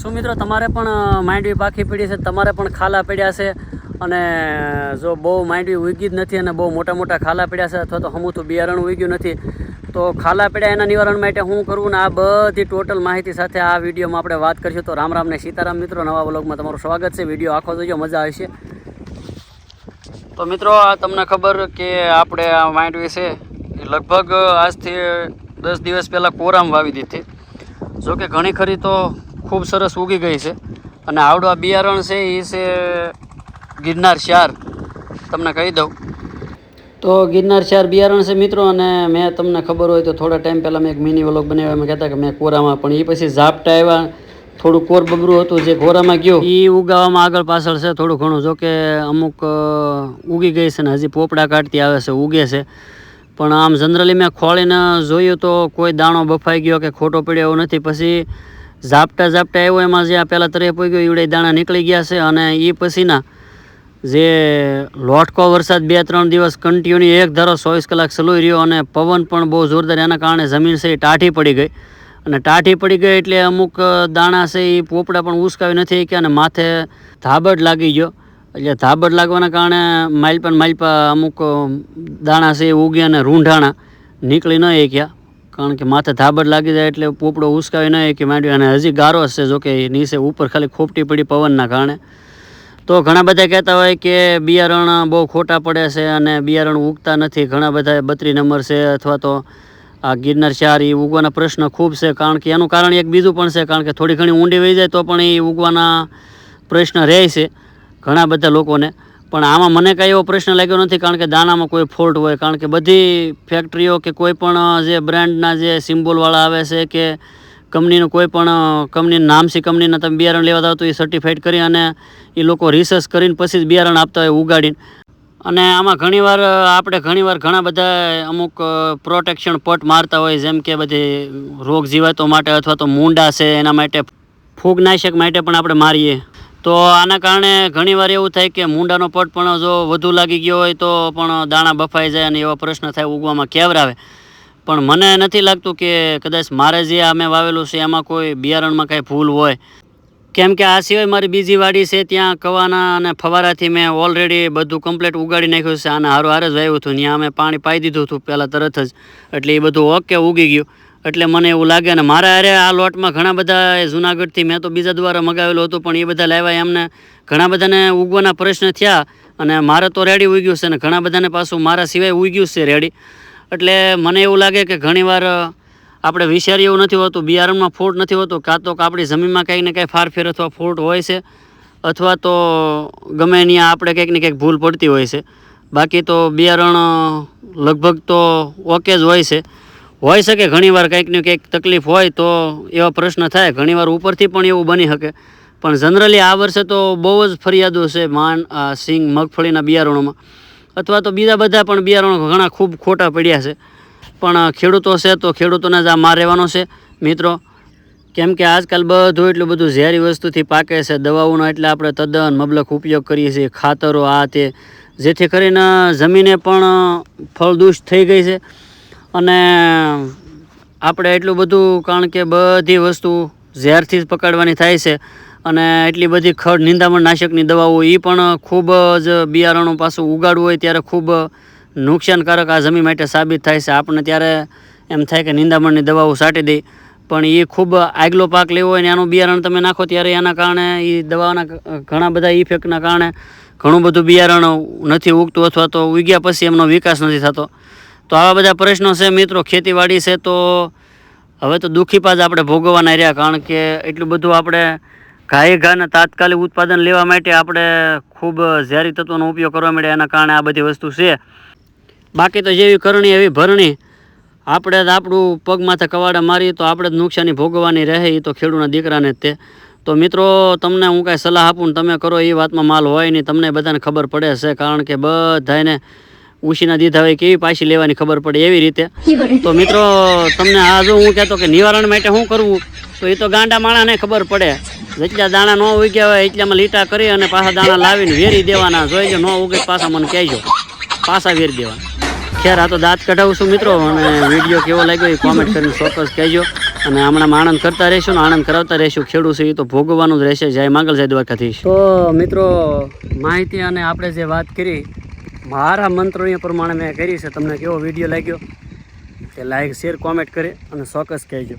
શું મિત્રો, તમારે પણ માંડવી પાકી પડી છે? તમારે પણ ખાલા પડ્યા છે? અને જો બહુ માંડવી ઉગી જ નથી અને બહુ મોટા મોટા ખાલા પડ્યા છે, અથવા તો હમુથું બિયારણ ઉગ્યું નથી, તો ખાલા પડ્યા એના નિવારણ માટે હું કરવું ને આ બધી ટોટલ માહિતી સાથે આ વિડીયોમાં આપણે વાત કરીશું. તો રામ રામ ને સીતારામ મિત્રો, નવા બ્લોગમાં તમારું સ્વાગત છે. વીડિયો આખો જોજો, મજા આવશે. તો મિત્રો, આ તમને ખબર કે આપણે આ માંડવી છે, એ લગભગ આજથી દસ દિવસ પહેલાં કોરામ વાવી દીધી. જો કે ઘણી ખરી તો ખૂબ સરસ ઉગી ગઈ છે. અને આવડું આ બિયારણ છે એ છે ગિરનાર શાર. તમને કહી દઉં. તો ગિરનાર શાર બિયારણ છે મિત્રો, અને મેં તમને ખબર હોય તો થોડા ટાઈમ પહેલાં મેં એક મિની વ્લોગ બનાવ્યો, એમાં કહેતા કે મેં કોરામાં, પણ એ પછી ઝાપટા આવ્યા. થોડું કોર બબરું હતું, જે કોરામાં ગયો. એ ઉગાવામાં આગળ પાછળ છે થોડું ઘણું. જો કે અમુક ઉગી ગઈ છે ને હજી પોપડા કાઢતી આવે છે, ઉગે છે. પણ આમ જનરલી મેં ખોળીને જોયું તો કોઈ દાણો બફાઈ ગયો કે ખોટો પડ્યો એવું નથી. પછી ઝાપટા ઝાપટા આવ્યો, એમાં જે આ પહેલાં તરે ગયો એવડે દાણા નીકળી ગયા છે અને એ પછીના જે લોટકો વરસાદ બે ત્રણ દિવસ કન્ટિન્યુ એક ધારો ચોવીસ કલાક સલોઈ રહ્યો અને પવન પણ બહુ જોરદાર, એના કારણે જમીન છે એ ટાઢી પડી ગઈ. અને ટાઢી પડી ગઈ એટલે અમુક દાણા છે એ પોપડા પણ ઉસકાવી નથી કે અને માથે ધાબડ લાગી ગયો. એટલે ધાબડ લાગવાના કારણે માલપા ને માલપા અમુક દાણા છે એ ઉગ્યા અને રૂંઢાણા નીકળી ન શક્યા. કારણ કે માથે ધાબડ લાગી જાય એટલે પોપડો ઉસકાવી ન કે માંડ્યો. અને હજી ગારો છે જો કે નીચે ઉપર ખાલી ખોપટી પડી પવનના કારણે. તો ઘણા બધા કહેતા હોય કે બિયારણ બહુ ખોટા પડે છે અને બિયારણ ઉગતા નથી. ઘણા બધા બત્રી નંબર છે અથવા તો આ ગિરનાર ચાર એ ઉગવાના પ્રશ્ન ખૂબ છે. કારણ કે એનું કારણ એક બીજું પણ છે. કારણ કે થોડી ઘણી ઊંડી વહી જાય તો પણ એ ઉગવાના પ્રશ્ન રહે છે ઘણા બધા લોકોને. પણ આમાં મને કાંઈ એવો પ્રશ્ન લાગ્યો નથી, કારણ કે દાણામાં કોઈ ફોલ્ટ હોય, કારણ કે બધી ફેક્ટરીઓ કે કોઈ પણ જે બ્રાન્ડના જે સિમ્બોલવાળા આવે છે કે કંપનીનું કોઈ પણ કંપની નામસી કંપનીના તમે બિયારણ લેવા જાઓ તો એ સર્ટિફાઈડ કરી અને એ લોકો રિસર્ચ કરીને પછી જ બિયારણ આપતા હોય ઉગાડીને. અને આમાં ઘણીવાર આપણે ઘણીવાર ઘણા બધા અમુક પ્રોટેક્શન પટ મારતા હોય, જેમ કે બધી રોગ જીવાતો માટે અથવા તો મૂંડા છે, એના માટે ફૂગનાશક માટે પણ આપણે મારીએ. તો આના કારણે ઘણીવાર એવું થાય કે મૂંડાનો પટ પણ જો વધુ લાગી ગયો હોય તો પણ દાણા બફાઈ જાય અને એવા પ્રશ્ન થાય, ઉગવામાં કેવરાવે. પણ મને નથી લાગતું કે કદાચ મારે જે આ મેં વાવેલું છે, એમાં કોઈ બિયારણમાં કાંઈ ભૂલ હોય. કેમ કે આ સિવાય મારી બીજી વાડી છે, ત્યાં કવાના અને ફવારાથી મેં ઓલરેડી બધું કમ્પ્લીટ ઉગાડી નાખ્યું છે અને હારું હારે જ વાવ્યું હતું. ત્યાં અમે પાણી પાઈ દીધું હતું પહેલાં તરત જ. એટલે એ બધું ઓકે ઉગી ગયું. એટલે મને એવું લાગે અને મારા અરે આ લોટમાં ઘણા બધા જુનાગઢથી મેં તો બીજા દ્વારા મગાવેલું હતું, પણ એ બધા લાવ્યા એમને. ઘણા બધાને ઉગવાના પ્રશ્ન થયા અને મારે તો રેડી ઉગ્યું છે ને ઘણા બધાને પાછું મારા સિવાય ઉગ્યું છે રેડી. એટલે મને એવું લાગે કે ઘણીવાર આપણે વિચારીએ એવું નથી હોતું, બિયારણમાં ફૂટ નથી હોતું, કાં તો આપણી જમીનમાં કંઈક ને કંઈક ફારફેર અથવા ફોટ હોય છે, અથવા તો ગમે ત્યાં આપણે કંઈક ને કંઈક ભૂલ પડતી હોય છે. બાકી તો બિયારણ લગભગ તો ઓકે જ હોય છે. હોઈ શકે ઘણીવાર કંઈક ને કંઈક તકલીફ હોય તો એવા પ્રશ્ન થાય. ઘણીવાર ઉપરથી પણ એવું બની શકે. પણ જનરલી આ વર્ષે તો બહુ જ ફરિયાદો છે માન સિંગ, મગફળીના બિયારણોમાં. અથવા તો બીજા બધા પણ બિયારણો ઘણા ખૂબ ખોટા પડ્યા છે. પણ ખેડૂતો છે તો ખેડૂતોને જ આ માર રહેવાનો છે. મિત્રો, કેમ કે આજકાલ બધું એટલું બધું ઝેરી વસ્તુથી પાકે છે. દવાઓનો એટલે આપણે તદ્દન મબલક ઉપયોગ કરીએ છીએ. ખાતરો, આ તે. જેથી કરીને જમીને પણ ફળદુષ થઈ ગઈ છે. અને આપણે એટલું બધું, કારણ કે બધી વસ્તુ ઝેરથી જ પકડવાની થાય છે. અને એટલી બધી ખડ નિંદામણ નાશકની દવાઓ એ પણ ખૂબ જ બિયારણો પાછું ઉગાડવું હોય ત્યારે ખૂબ નુકસાનકારક આ જમીન માટે સાબિત થાય છે. આપણને ત્યારે એમ થાય કે નિંદામણની દવાઓ છાંટી દઈ, પણ એ ખૂબ આગલો પાક લેવો હોય ને એનું બિયારણ તમે નાખો ત્યારે એના કારણે એ દવાના ઘણા બધા ઇફેક્ટના કારણે ઘણું બધું બિયારણ નથી ઉગતું અથવા તો ઉગ્યા પછી એમનો વિકાસ નથી થતો. તો આવા બધા પ્રશ્નો છે મિત્રો, ખેતીવાડી છે તો હવે તો દુઃખી પાજ આપણે ભોગવવાના રહ્યા, કારણ કે એટલું બધું આપણે ઘાએ ઘાને તાત્કાલિક ઉત્પાદન લેવા માટે આપણે ખૂબ ઝેરી તત્વોનો ઉપયોગ કરવા માંડ્યા એના કારણે આ બધી વસ્તુ છે. બાકી તો જેવી કરણી, એવી ભરણી, આપણે જ આપણું પગ માથે કવાડા મારીએ તો આપણે જ નુકસાની ભોગવવાની રહે એ તો ખેડૂતના દીકરાને જ તે. તો મિત્રો, તમને હું કાંઈ સલાહ આપું ને તમે કરો એ વાતમાં માલ હોય નહીં, તમને બધાને ખબર પડે છે, કારણ કે બધાને ઉછીના દીધા હોય કેવી પાછી લેવાની ખબર પડે એવી રીતે. તો મિત્રો, તમને આ જો હું કહેતો કે નિવારણ માટે શું કરવું તો એ તો ગાંડા માણાને ખબર પડે. જેટલા દાણા ન ઉગ્યા હોય એટલામાં લીટા કરી અને પાછા દાણા લાવીને વેરી દેવાના. જોઈ જો ન ઉગે પાછા મને કહેજો. પાછા વેરી દેવાના. ખેર, આ તો દાંત કઢાવું છું મિત્રો, અને વીડિયો કેવો લાગ્યો એ કોમેન્ટ કરીને ચોક્કસ કહેજો. અને હમણાં આનંદ કરતા રહીશું ને આનંદ કરાવતા રહીશું. ખેડૂત છે એ તો ભોગવવાનું જ રહેશે. જય માંગલ, જય દ્વારકાધીશ. તો મિત્રો, માહિતી અને આપણે જે વાત કરી મારા મંત્રોની પ્રમાણે મેં કરી છે. તમને કેવો વીડિયો લાગ્યો તે લાઈક શેર કોમેન્ટ કરી અને ચોક્કસ કહેજો.